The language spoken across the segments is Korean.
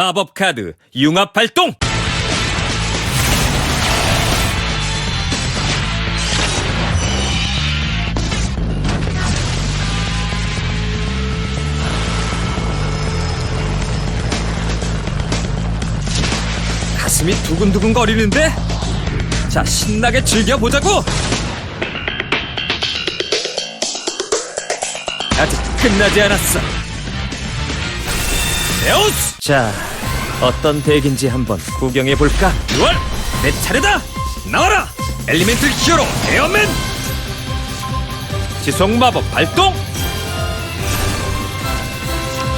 마법 카드 융합 발동! 가슴이 두근두근 거리는데? 자, 신나게 즐겨보자고! 아직 끝나지 않았어. 에오스! 자, 어떤 덱인지 한번 구경해 볼까? 6월! 내 차례다! 나와라! 엘리멘트 히어로 에어맨! 지속 마법 발동!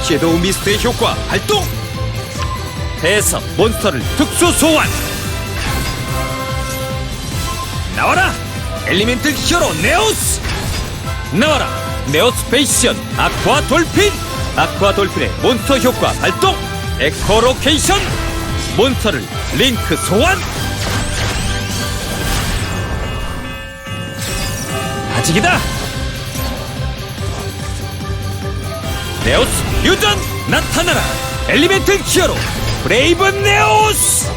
섀도우 미스트의 효과 발동! 배에서 몬스터를 특수 소환! 나와라! 엘리멘트 히어로 네오스! 나와라! 네오스 페이션 아쿠아 돌핀! 아쿠아 돌핀의 몬스터 효과 발동! 에코로케이션! 몬스터를 링크 소환! 아직이다! 네오스 퓨전 나타나라! 엘리멘트 히어로 브레이브 네오스!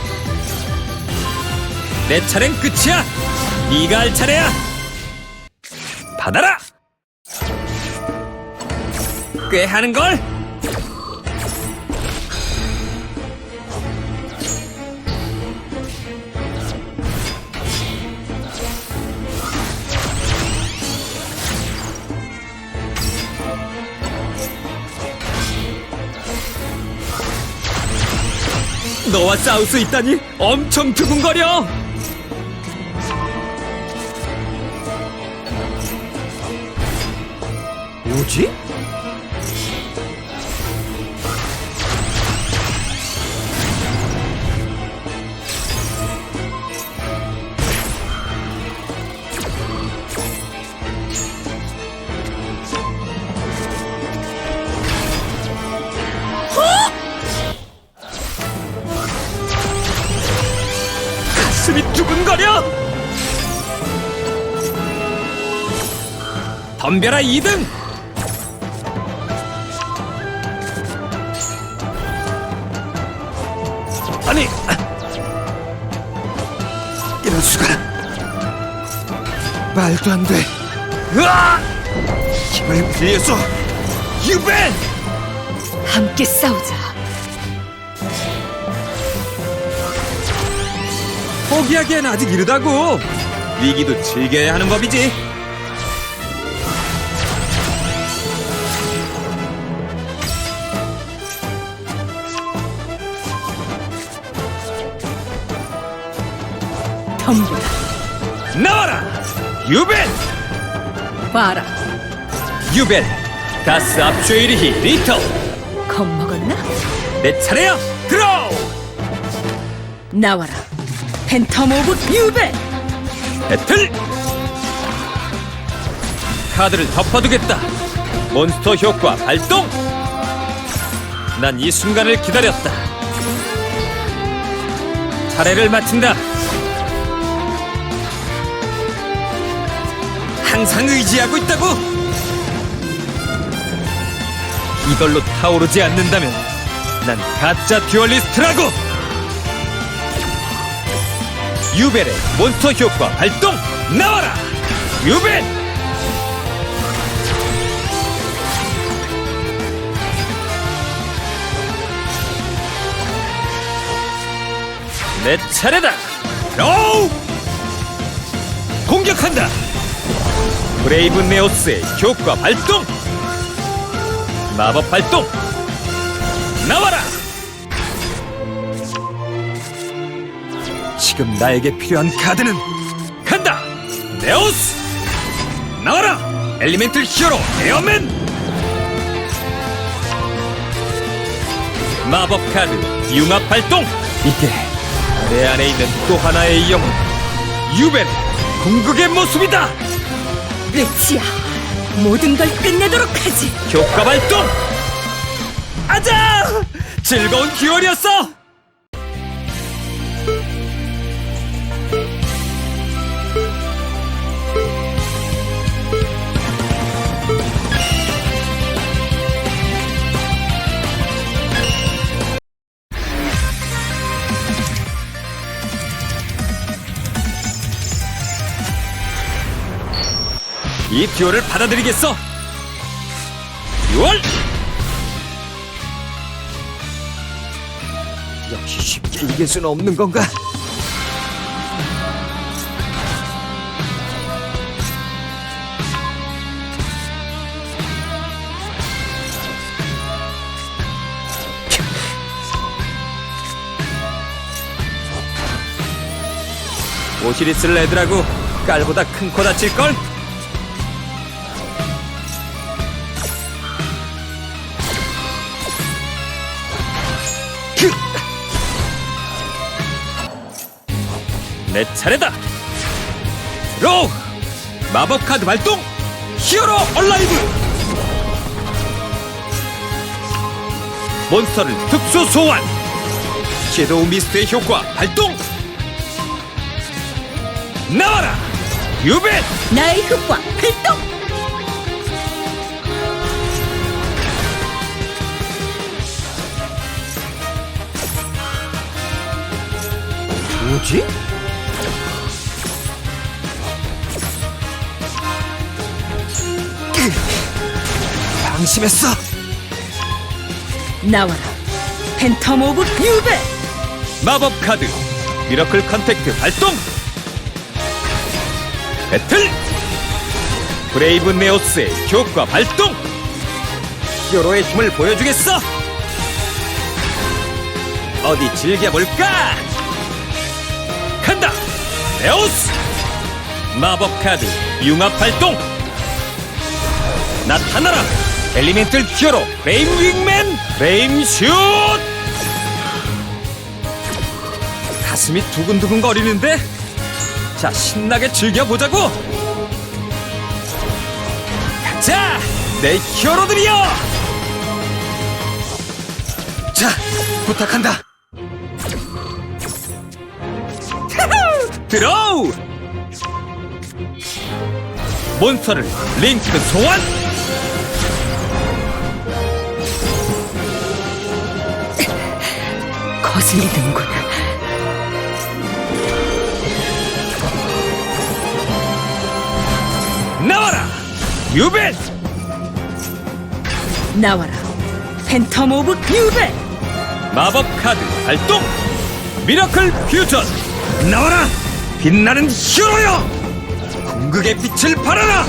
내 차례는 끝이야! 네가 할 차례야! 받아라! 꽤 하는걸? 너와 싸울 수 있다니 엄청 두근거려! 뭐지? 덤벼라 2등! 아니 이럴 수가 말도 안 돼. 으아! 힘을 빌려서 유벤! 함께 싸우자. 포기하기엔 아직 이르다고. 위기도 즐겨야 하는 법이지. 덤벼라. 나와라! 유벤! 봐라. 유벤! 가스 압쇼이리히 리터! 겁먹었나? 내 차례야! 드로우! 나와라. 팬텀 오브 유벤. 배틀! 카드를 덮어두겠다. 몬스터 효과 발동! 난 이 순간을 기다렸다. 차례를 마친다. 항상 의지하고 있다고! 이걸로 타오르지 않는다면 난 가짜 듀얼리스트라고! 유벨의 몬스터 효과 발동! 나와라! 유벨! 내 차례다! 로우! 공격한다! 브레이브 네오스의 효과 발동! 마법 발동! 나와라! 지금 나에게 필요한 카드는 간다! 네오스! 나와라! 엘리멘틀 히어로 에어맨! 마법 카드 융합 발동! 이게 내 안에 있는 또 하나의 영혼 유벨 궁극의 모습이다! 끝이야. 모든 걸 끝내도록 하지. 효과 발동! 아자! 즐거운 듀얼이었어! 이 듀얼을 받아들이겠어? 6월 역시 쉽게 이길 수는 없는 건가? 오시리스 레드라고 깔보다 큰 코 다칠걸? 내 차례다! 로우! 마법 카드 발동! 히어로 얼라이브! 몬스터를 특수 소환! 섀도우 미스트의 효과 발동! 나와라! 유벤! 나의 흑과 활동! 뭐지? 방심했어! 나와라 팬텀 오브 유벨! 마법 카드 미러클 컨택트 발동! 배틀! 브레이브 네오스의 효과 발동! 히어로의 힘을 보여주겠어! 어디 즐겨볼까? 간다! 네오스! 마법 카드 융합 발동! 나타나라! 엘리멘틀 히어로 브레임 윙맨 브레임 슛! 가슴이 두근두근 거리는데? 자, 신나게 즐겨보자고! 가자! 내 히어로들이여! 자, 부탁한다! 드로우! 몬스터를 링크 소환! 거슬리는구나 나와라! 유벤! 나와라 팬텀 오브 유벨! 마법 카드 발동! 미라클 퓨전! 나와라! 빛나는 히어로여! 궁극의 빛을 발하라!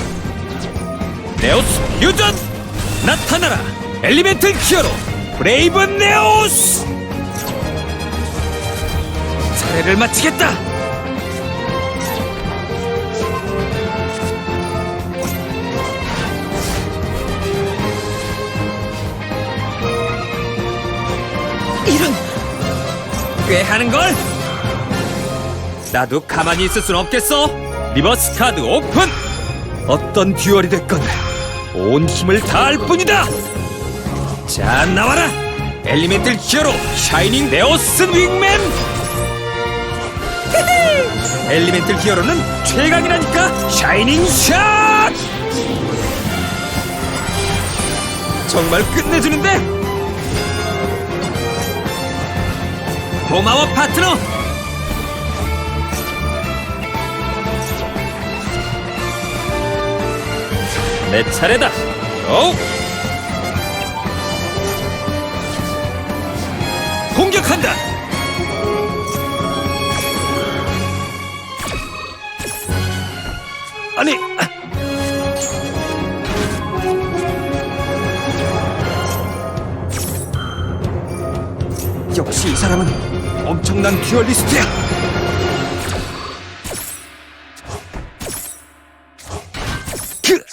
네오스 퓨전! 나타나라! 엘리멘틀 히어로! 브레이브 네오스! 차례를 마치겠다! 이런 꽤 하는걸? 나도 가만히 있을 순 없겠어 리버스 카드 오픈 어떤 듀얼이 됐건 온 힘을 다할 뿐이다 자 나와라 엘리멘틀 히어로 샤이닝 네오스 윙맨 엘리멘틀 히어로는 최강이라니까. 샤이닝 샷 정말 끝내주는데. 고마워 파트너. 내 차례다. 오 공격한다 아니 아. 역시 이 사람은 엄청난 듀얼리스트야. 그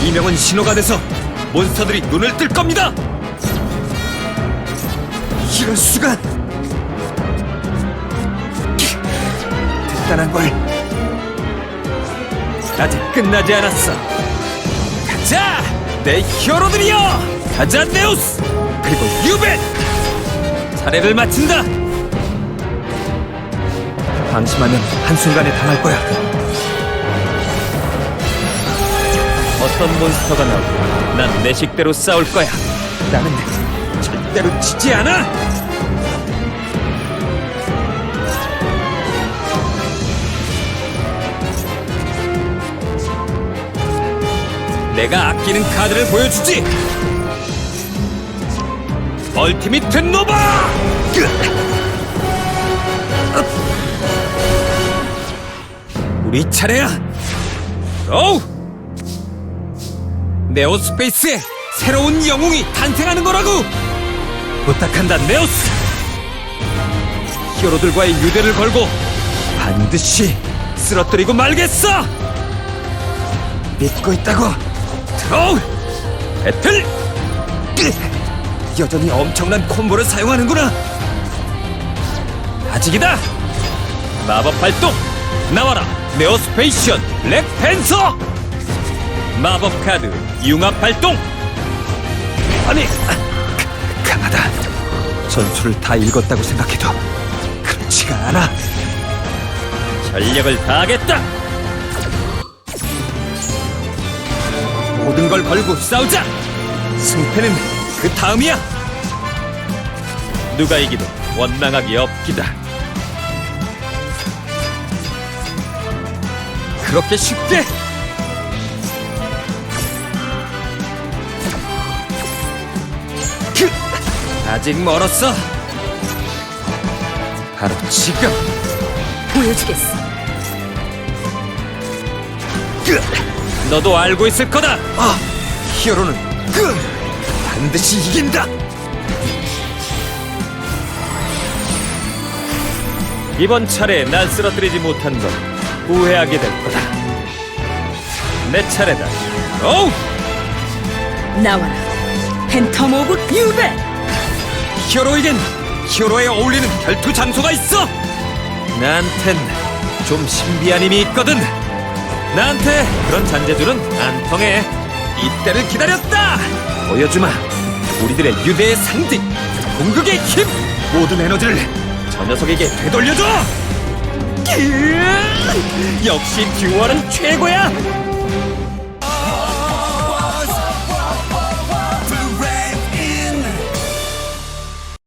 비명은 신호가 돼서 몬스터들이 눈을 뜰 겁니다. 이럴 수가. 대단한 걸. 아직 끝나지 않았어. 가자, 내 히어로들이여! 가자, 네우스! 그리고 유벤! 차례를 마친다. 방심하면 한순간에 당할 거야. 어떤 몬스터가 나오고 난 내 식대로 싸울 거야. 나는 절대로 지지 않아. 내가 아끼는 카드를 보여주지. 얼티미트 노바! 우리 차례야. 로우! 네오스페이스에 새로운 영웅이 탄생하는 거라고! 부탁한다, 네오스! 히어로들과의 유대를 걸고 반드시 쓰러뜨리고 말겠어! 믿고 있다고! 드로우! 배틀! 으! 여전히 엄청난 콤보를 사용하는구나! 아직이다! 마법 발동! 나와라! 네오스페이션 블랙팬서! 마법 카드 융합 발동! 아니, 아, 가- 강하다. 전술을 다 읽었다고 생각해도 그렇지가 않아. 전력을 다하겠다. 모든 걸 걸고 싸우자. 승패는 그 다음이야. 누가 이기도 원망하기 없기다. 그렇게 쉽게? 그, 아직 멀었어. 바로 지금. 보여주겠어. 그, 너도 알고 있을 거다. 아, 히어로는 그, 반드시 이긴다. 이번 차례 날 쓰러뜨리지 못한 건 후회하게 될 거다. 내 차례다. 오우! 나와라. 팬텀 오브 유베. 히어로에겐 히어로에 어울리는 결투 장소가 있어. 나한텐 좀 신비한 힘이 있거든. 나한테 그런 잔재주는 안 통해. 이때를 기다렸다. 보여주마. 우리들의 유대의 상징, 공극의 힘, 모든 에너지를 저 녀석에게 되돌려줘. 역시 듀얼은 최고야.